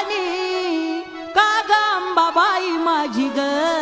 झाली का ग माझी ग?